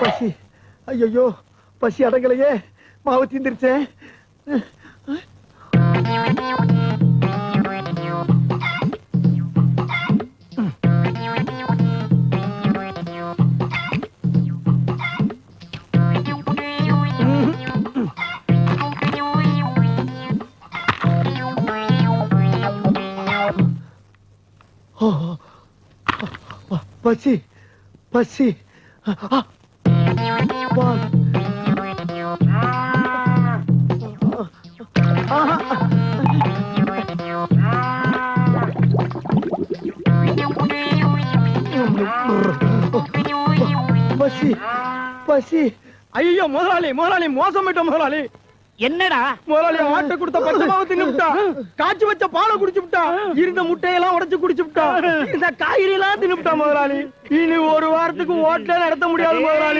பசி. ஐயோ பசி அடங்கலையே. மாவு தீந்துருச்சேன் பசி பசி. ஆ, பசி பசி. ஐயோ முதலாளி முதலாளி மோசம் போயிட்டோம் முதலாளி. என்னடா? முதலாளி ஆட்டை கொடுத்த பச்சை மாவு தின்னு விட்டா காய்ச்சி வச்ச பாலை குடிச்சு விட்டா இருந்த முட்டையெல்லாம் உடைச்சு குடிச்சு விட்டா இந்த காய்கறி எல்லாம் தின்னு விட்டா முதலாளி. இனி ஒரு வாரத்துக்கு ஓட்டல நடத்த முடியாது முதலாளி.